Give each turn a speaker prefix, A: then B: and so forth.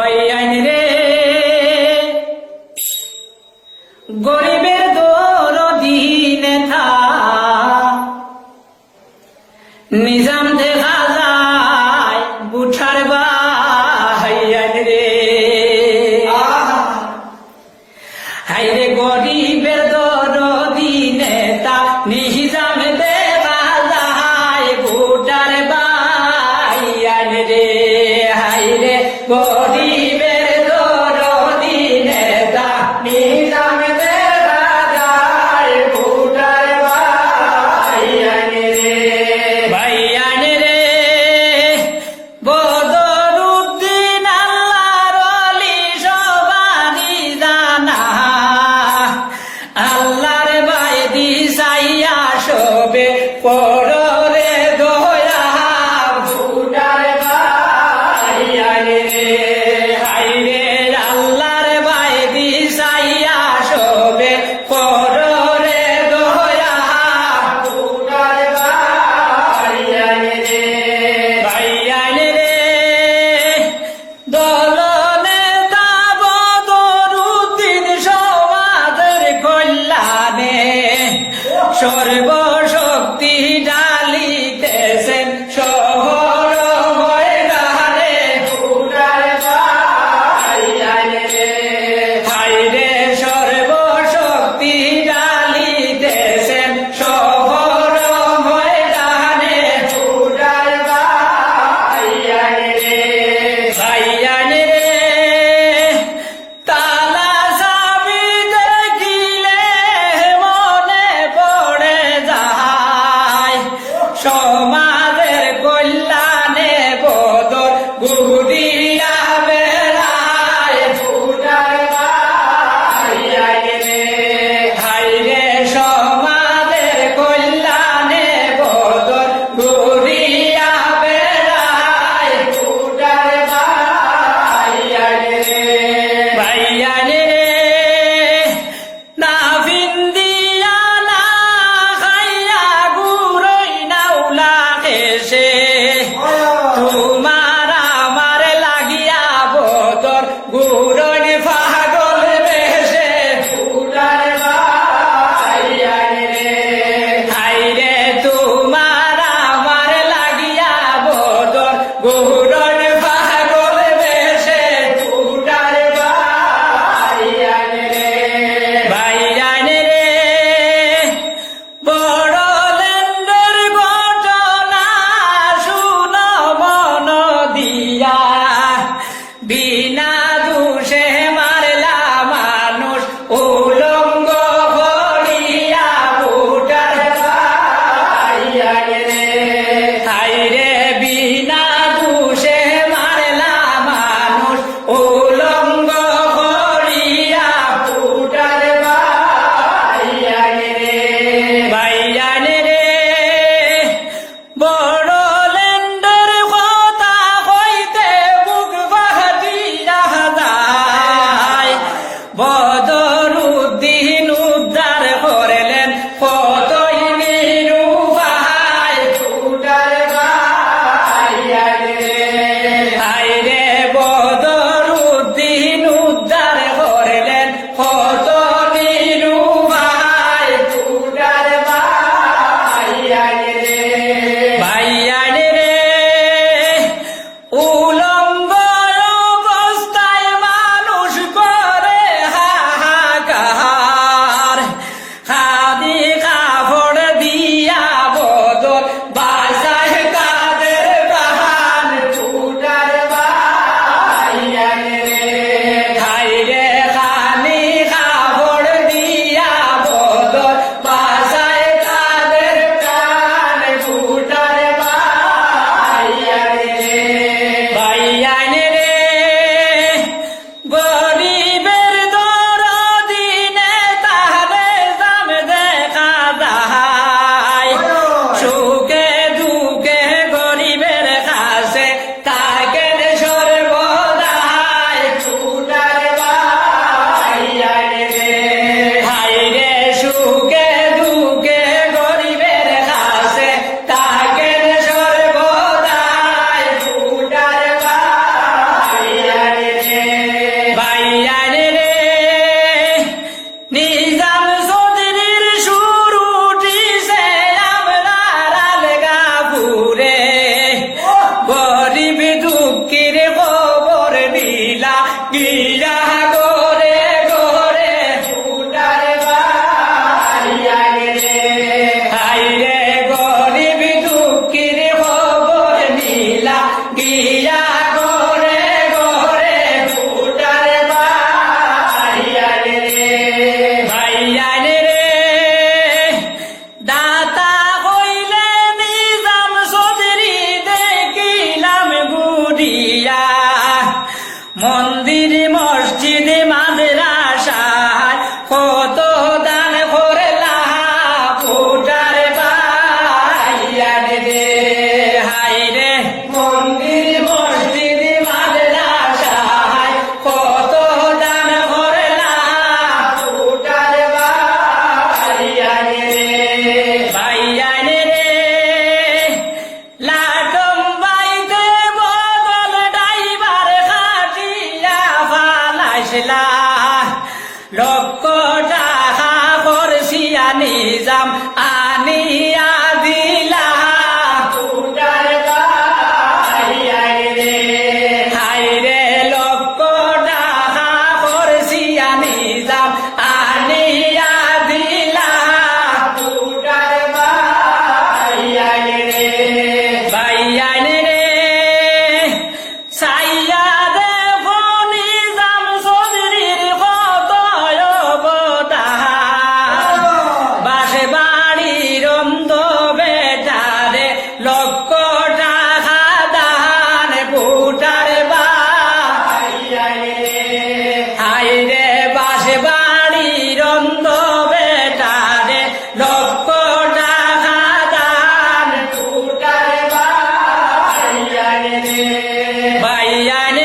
A: ভাই আইন রে। গরিবের নেতা। নিজাম দেখা যায় বুঠার ভাই আইন রে। হাই রে গরিবের 古老的 লক্ষ টাকা করছিয়া নিজাম আনিয়া Yeah.